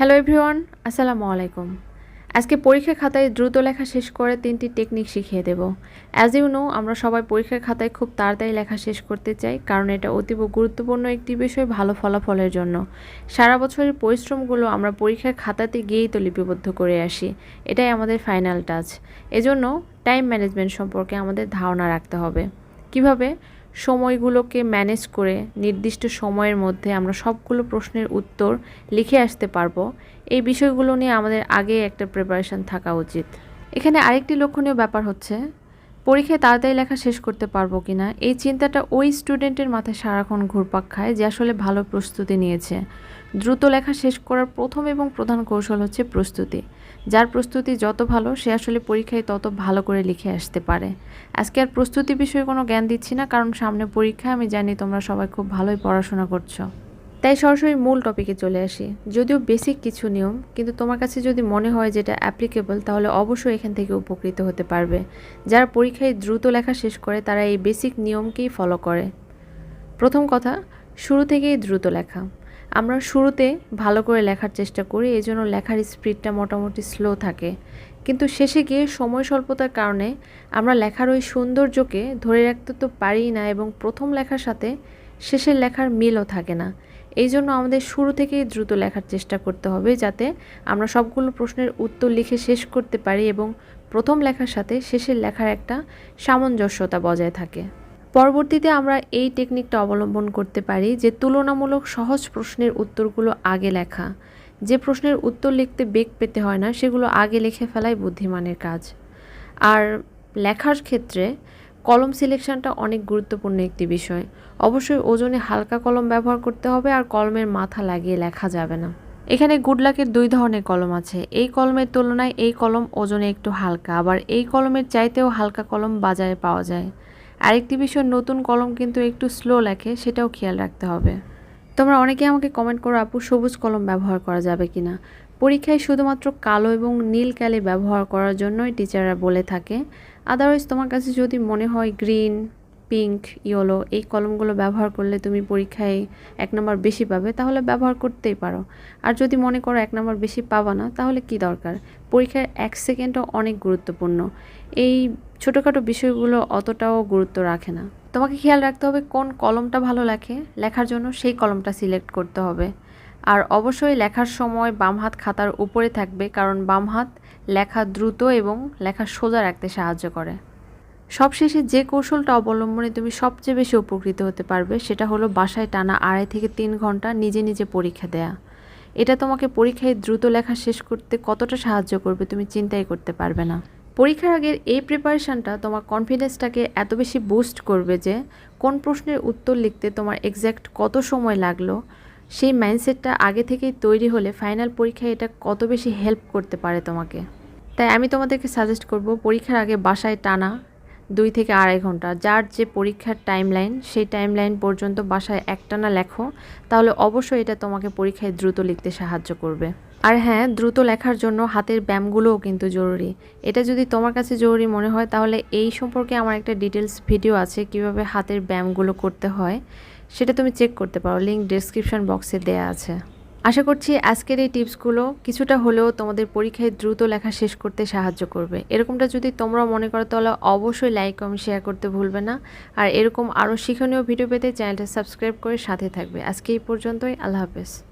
Hello everyone আসসালামু আলাইকুম। আজকে পরীক্ষার খাতায় দ্রুত লেখা শেষ করে তিনটি টেকনিক শিখিয়ে দেব। অ্যাজ ইউ নো আমরা সবাই পরীক্ষার খাতায় খুব তাড়াতাড়ি লেখা শেষ করতে চাই, কারণ এটা অতীব গুরুত্বপূর্ণ একটি বিষয় ভালো ফলাফলের জন্য। সারা বছরের পরিশ্রমগুলো আমরা পরীক্ষার খাতাতে গিয়েই তো লিপিবদ্ধ করে আসি, এটাই আমাদের ফাইনাল টাচ এজন্য টাইম ম্যানেজমেন্ট সম্পর্কে আমাদের ধারণা রাখতে হবে। কীভাবে সময়গুলোকে ম্যানেজ করে নির্দিষ্ট সময়ের মধ্যে আমরা সবগুলো প্রশ্নের উত্তর লিখে আসতে পারব, এই বিষয়গুলো নিয়ে আমাদের আগে একটা প্রিপারেশন থাকা উচিত। এখানে আরেকটি লক্ষণীয় ব্যাপার হচ্ছে, পরীক্ষায় তাড়াতাড়ি লেখা শেষ করতে পারব কি না এই চিন্তাটা ওই স্টুডেন্টের মাথায় সারাক্ষণ ঘুরপাক খায় যে আসলে ভালো প্রস্তুতি নিয়েছে। দ্রুত লেখা শেষ করার প্রথম এবং প্রধান কৌশল হচ্ছে প্রস্তুতি। যার প্রস্তুতি যত ভালো, সে আসলে পরীক্ষায় তত ভালো করে লিখে আসতে পারে। আজকে আর প্রস্তুতি বিষয়ে কোনো জ্ঞান দিচ্ছি না, কারণ সামনে পরীক্ষা, আমি জানি তোমরা সবাই খুব ভালোই পড়াশোনা করছ। তাই সরাসরি মূল টপিকে চলে আসি। যদিও বেসিক কিছু নিয়ম, কিন্তু তোমার কাছে যদি মনে হয় যেটা অ্যাপ্লিকেবল তাহলে অবশ্যই এখান থেকে উপকৃত হতে পারবে। যারা পরীক্ষায় দ্রুত লেখা শেষ করে, তারা এই বেসিক নিয়মকেই ফলো করে। প্রথম কথা, শুরু থেকেই দ্রুত লেখা। আমরা শুরুতে ভালো করে লেখার চেষ্টা করি, এই জন্য লেখার স্পিডটা মোটামুটি স্লো থাকে। কিন্তু শেষে গিয়ে সময় স্বল্পতার কারণে আমরা লেখার ওই সৌন্দর্যকে ধরে রাখতে তো পারি না এবং প্রথম লেখার সাথে শেষের লেখার মিলও থাকে না। এই জন্য আমাদের শুরু থেকেই দ্রুত লেখার চেষ্টা করতে হবে যাতে আমরা সবগুলো প্রশ্নের উত্তর লিখে শেষ করতে পারি এবং প্রথম লেখার সাথে শেষের লেখার একটা সামঞ্জস্যতা বজায় থাকে। পরবর্তীতে আমরা এই টেকনিকটা অবলম্বন করতে পারি যে তুলনামূলক সহজ প্রশ্নের উত্তরগুলো আগে লেখা। যে প্রশ্নের উত্তর লিখতে বেগ পেতে হয় না, সেগুলো আগে লিখে ফেলাই বুদ্ধিমানের কাজ। আর লেখার ক্ষেত্রে কলম সিলেকশনটা অনেক গুরুত্বপূর্ণ একটি বিষয়। অবশ্যই ওজনে হালকা কলম ব্যবহার করতে হবে আর কলমের মাথা লাগিয়ে লেখা যাবে না। এখানে গুড লাকের দুই ধরনের কলম আছে। এই কলমের তুলনায় এই কলম ওজনে একটু হালকা, আবার এই কলমের চাইতেও হালকা কলম বাজারে পাওয়া যায়। আরেকটি বিষয়, নতুন কলম কিন্তু একটু স্লো লেখে, সেটাও খেয়াল রাখতে হবে। তোমরা অনেকে আমাকে কমেন্ট করো, আপু, সবুজ কলম ব্যবহার করা যাবে কি না পরীক্ষায় শুধুমাত্র কালো এবং নীল ক্যালি ব্যবহার করার জন্যই টিচাররা বলে থাকে। আদারওয়াইজ তোমার কাছে যদি মনে হয় গ্রিন পিঙ্ক ইয়েলো এই কলমগুলো ব্যবহার করলে তুমি পরীক্ষায় এক নম্বর বেশি পাবে, তাহলে ব্যবহার করতেই পারো। আর যদি মনে করো এক নম্বর বেশি পাবা না, তাহলে কি দরকার? পরীক্ষার এক সেকেন্ডও অনেক গুরুত্বপূর্ণ। এই ছোটোখাটো বিষয়গুলো অতটাও গুরুত্ব রাখে না। তোমাকে খেয়াল রাখতে হবে কোন কলমটা ভালো লেখে, লেখার জন্য সেই কলমটা সিলেক্ট করতে হবে। আর অবশ্যই লেখার সময় বাম হাত খাতার উপরে থাকবে, কারণ বাম হাত লেখা দ্রুত এবং লেখা সোজা রাখতে সাহায্য করে। সবশেষে যে কৌশলটা অবলম্বনে তুমি সবচেয়ে বেশি উপকৃত হতে পারবে সেটা হলো বাসায় টানা আড়াই থেকে তিন ঘণ্টা নিজে নিজে পরীক্ষা দেয়া। এটা তোমাকে পরীক্ষায় দ্রুত লেখা শেষ করতে কতটা সাহায্য করবে তুমি চিন্তাই করতে পারবে না। পরীক্ষার আগের এই প্রিপারেশানটা তোমার কনফিডেন্সটাকে এত বেশি বুস্ট করবে যে, কোন প্রশ্নের উত্তর লিখতে তোমার এক্স্যাক্ট কত সময় লাগল, সেই মাইন্ডসেটটা আগে থেকেই তৈরি হলে ফাইনাল পরীক্ষায় এটা কত বেশি হেল্প করতে পারে তোমাকে। তাই আমি তোমাদেরকে সাজেস্ট করব পরীক্ষার আগে বাসায় টানা দুই থেকে আড়াই ঘণ্টা। যার যে পরীক্ষার টাইম লাইন সেই টাইম লাইন পর্যন্ত বাসায় একটানা লেখো, তাহলে অবশ্যই এটা তোমাকে পরীক্ষায় দ্রুত লিখতে সাহায্য করবে। আর হ্যাঁ দ্রুত লেখার জন্য হাতের ব্যায়ামগুলোও কিন্তু জরুরি। এটা যদি তোমার কাছে জরুরি মনে হয়, তাহলে এই সম্পর্কে আমার একটা ডিটেলস ভিডিও আছে কীভাবে হাতের ব্যায়ামগুলো করতে হয়, সেটা তুমি চেক করতে পারো। লিঙ্ক ডেসক্রিপশন বক্সে দেয়া আছে। আশা করছি আজকের এই টিপসগুলো কিছুটা হলেও তোমাদের পরীক্ষায় দ্রুত লেখা শেষ করতে সাহায্য করবে। এরকমটা যদি তোমরা মনে করো, তাহলে অবশ্যই লাইক, কমেন্ট শেয়ার করতে ভুলবে না। আর এরকম আরও শিক্ষণীয় ভিডিও পেতে চ্যানেলটা সাবস্ক্রাইব করে সাথে থাকবে। আজকে এই পর্যন্তই। আল্লাহ হাফেজ।